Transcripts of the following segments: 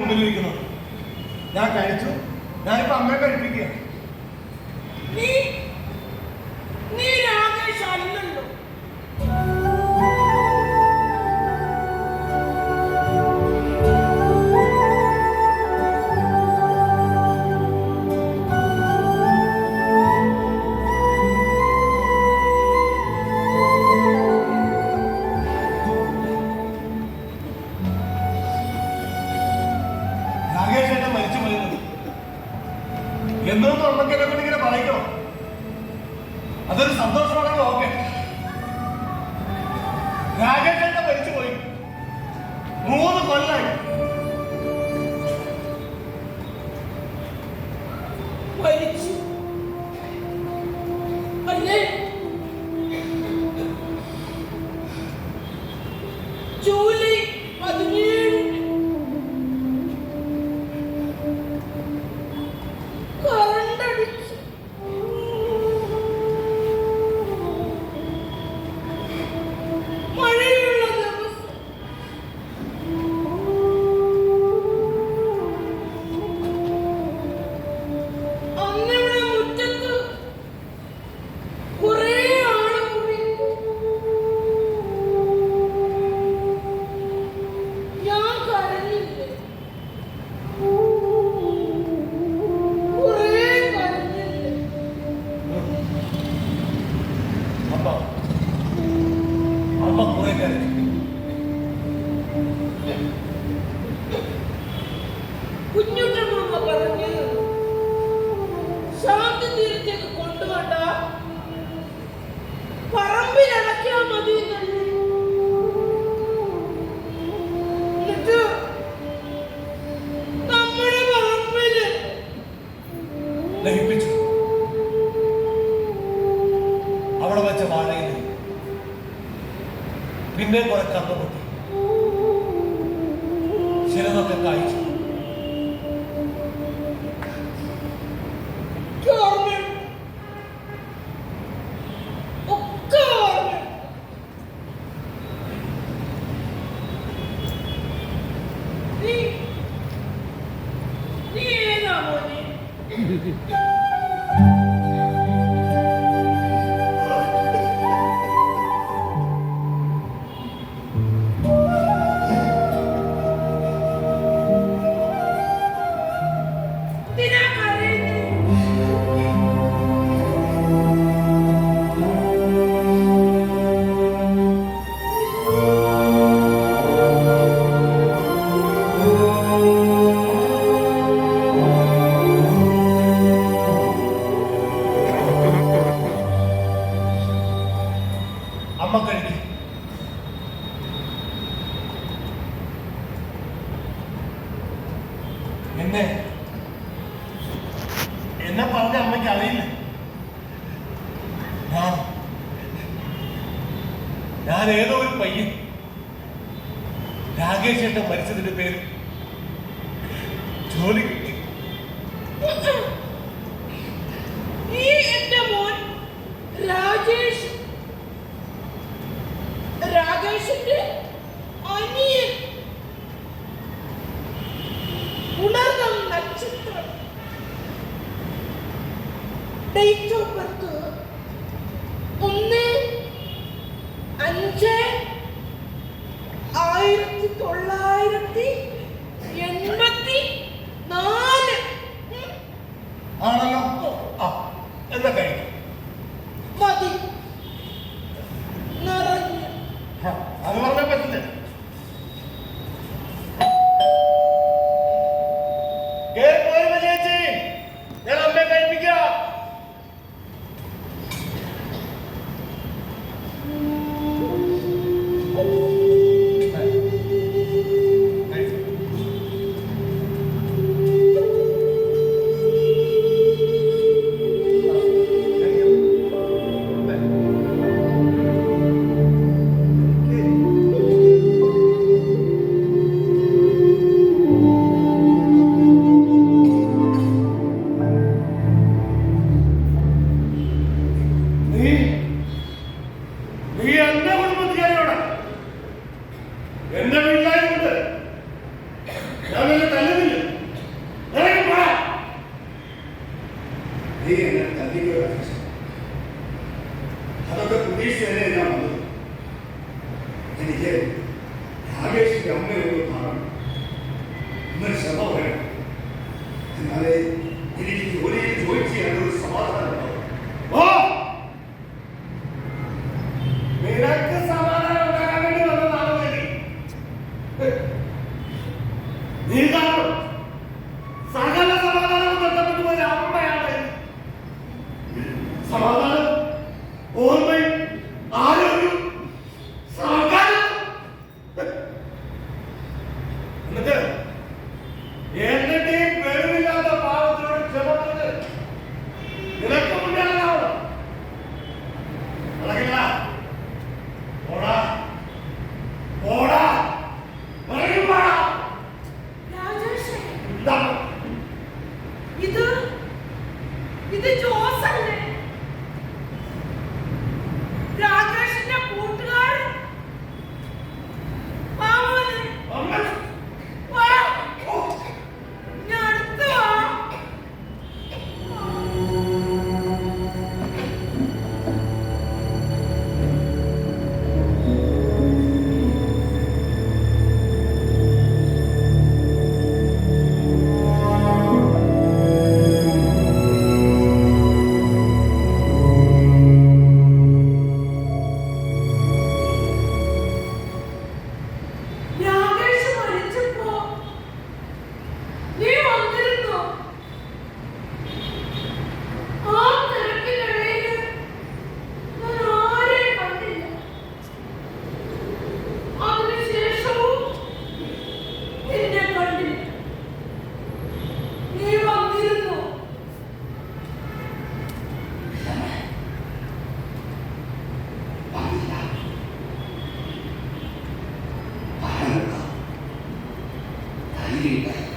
മുമ്പിലിരിക്കുന്നത്. ഞാൻ കഴിച്ചു. ഞാനിപ്പോ അമ്മയെ കഴിപ്പിക്കുക നീ നീ രാകേഷ് അല്ലല്ലോ. എന്നെ കൊണ്ട് ഇങ്ങനെ പറയിക്കണം അതൊരു സന്തോഷമാണെങ്കിൽ ഓക്കെ. എന്നെ മരിച്ചു പോയി. മൂന്ന് കൊല്ലായി. മരിച്ചു. ഞാൻ ഏതോ ഒരു പയ്യൻ. രാകേഷ് ഏട്ടൻ മരിച്ചതിന്റെ പേര് ജോലി മോൻ രാജേഷ്. നക്ഷത്രം. ഒന്ന് J. എന്നാലേ എനിക്ക് ജോലിയിൽ ജോലി ചെയ്യാൻ ഒരു സമാധാനം നിനക്ക് സമാധാനം ഉണ്ടാക്കാൻ വേണ്ടി വന്നതാണോ നീ കാരണം സകല സമാധാനം നഷ്ടപ്പെട്ടു പോയ അമ്മയാണ്. സമാധാനം ഓർമ്മയും ആരോഗ്യം എന്നിട്ട് ഏത് 아닙니 다.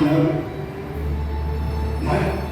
lớn. Đấy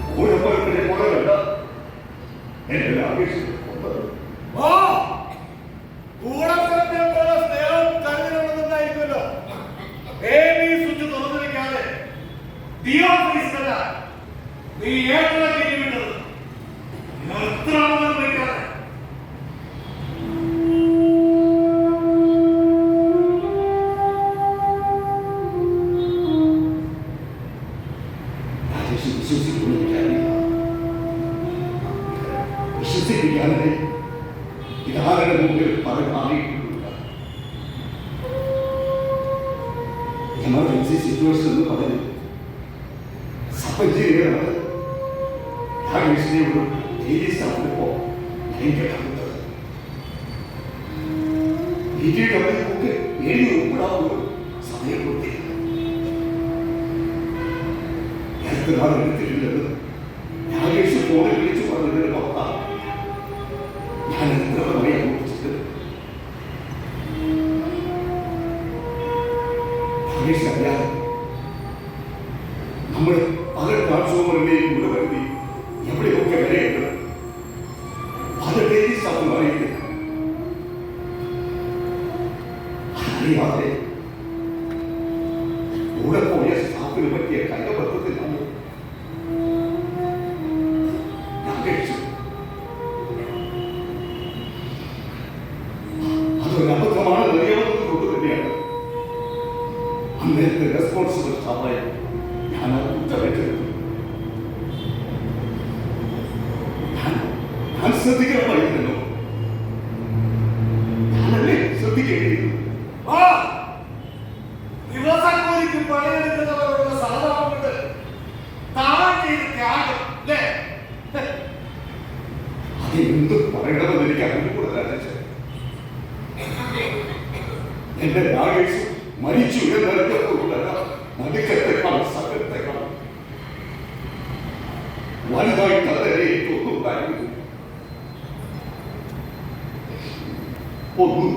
நாளும் தெரிந்தത് ഞാൻ വിളിച്ച് ഫോണിൽ വിളിച്ച് പറഞ്ഞതിന് പുറത്താണ് ഞാൻ എത്ര പറയാൻ കുറിച്ചിട്ട് നമ്മൾ പല പ്ലാറ്റ്ഫോമുകളിലേക്ക് കൂടെ വരുത്തി എവിടെയൊക്കെ വിലയുണ്ട് പല ഡേറ്റ് സ്ഥലം അറിയില്ല അറിയാതെ കൂടെ പോയ സ്റ്റാഫിന് പറ്റിയ കൈകപത്രത്തിൽ നമ്മൾ സമയം ഞാൻ ശ്രദ്ധിക്കണമായിരുന്നു ഞാനല്ലേ ശ്രദ്ധിക്കേണ്ടിയിരുന്നു ദിവസക്കൂലിക്ക് പണിയെടുക്കുന്നവരോടുള്ള സഹതാപമുണ്ട്. താൻ ചെയ്ത് ത്യാഗം അല്ലേ? അതെന്ത് പറയണമെന്ന് എനിക്ക് അറിഞ്ഞു കൂടുതലാണ് എന്റെ രാഗേഷ് മരിച്ചു എന്നറിഞ്ഞപ്പോൾ நடுக்கத்துக்கும் சத்தத்துக்கும் வருவாய் தவறி போகும் அறிவு பொருள்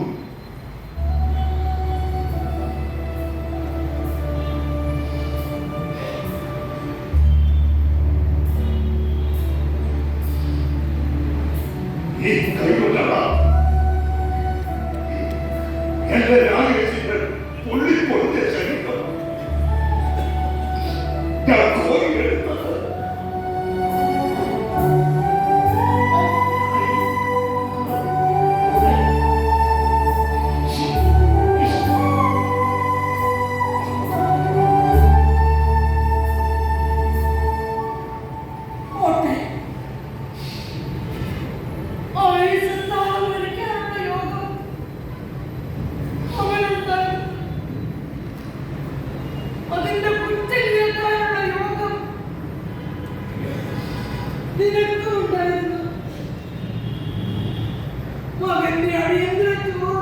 cambiar entre tú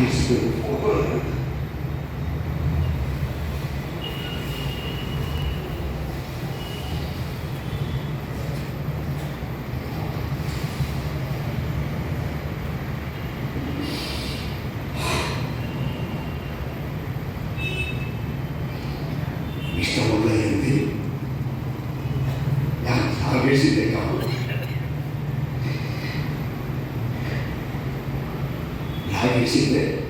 Cristo. I have.